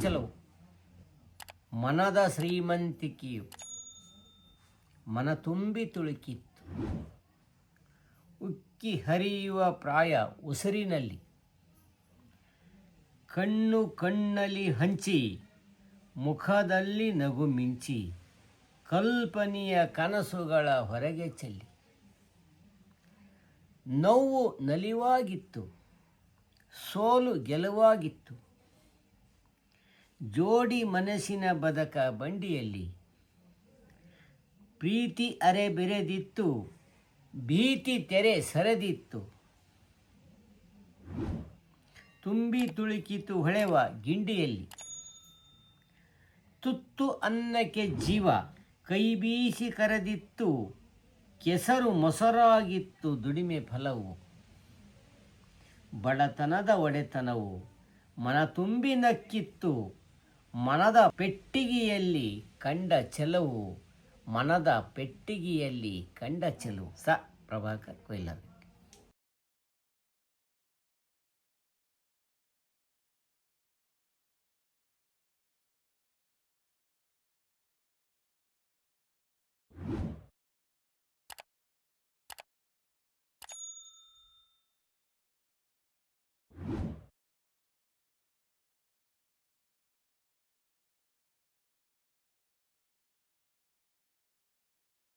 ಚೆಲವು. ಮನದ ಶ್ರೀಮಂತಿಕೆಯು ಮನ ತುಂಬಿ ತುಳುಕಿತ್ತು. ಉಕ್ಕಿ ಹರಿಯುವ ಪ್ರಾಯ ಉಸಿರಿನಲ್ಲಿ. ಕಣ್ಣು ಕಣ್ಣಲ್ಲಿ ಹಂಚಿ, ಮುಖದಲ್ಲಿ ನಗು ಮಿಂಚಿ, ಕಲ್ಪನೆಯ ಕನಸುಗಳ ಹೊರಗೆ ಚೆಲ್ಲಿ. ನೋವು ನಲಿವಾಗಿತ್ತು, ಸೋಲು ಗೆಲುವಾಗಿತ್ತು. ಜೋಡಿ ಮನಸ್ಸಿನ ಬದಕ ಬಂಡಿಯಲ್ಲಿ. ಪ್ರೀತಿ ಅರೆ ಬೆರೆದಿತ್ತು, ಭೀತಿ ತೆರೆ ಸರದಿತ್ತು. ತುಂಬಿ ತುಳುಕಿತು ಹೊಳೆವ ಗಿಂಡಿಯಲ್ಲಿ. ತುತ್ತು ಅನ್ನಕ್ಕೆ ಜೀವ ಕೈ ಬೀಸಿ ಕರೆದಿತ್ತು, ಕೆಸರು ಮೊಸರಾಗಿತ್ತು ದುಡಿಮೆ ಫಲವು. ಬಡತನದ ಒಡೆತನವು ಮನ ತುಂಬಿ ನಕ್ಕಿತ್ತು ಮನದ ಪೆಟ್ಟಿಗೆಯಲ್ಲಿ ಕಂಡ ಚೆಲವು ಮನದ ಪೆಟ್ಟಿಗೆಯಲ್ಲಿ ಕಂಡ ಚೆಲುವು. ಸ. ಪ್ರಭಾಕರ್ ಕೊಯ್ಲರ್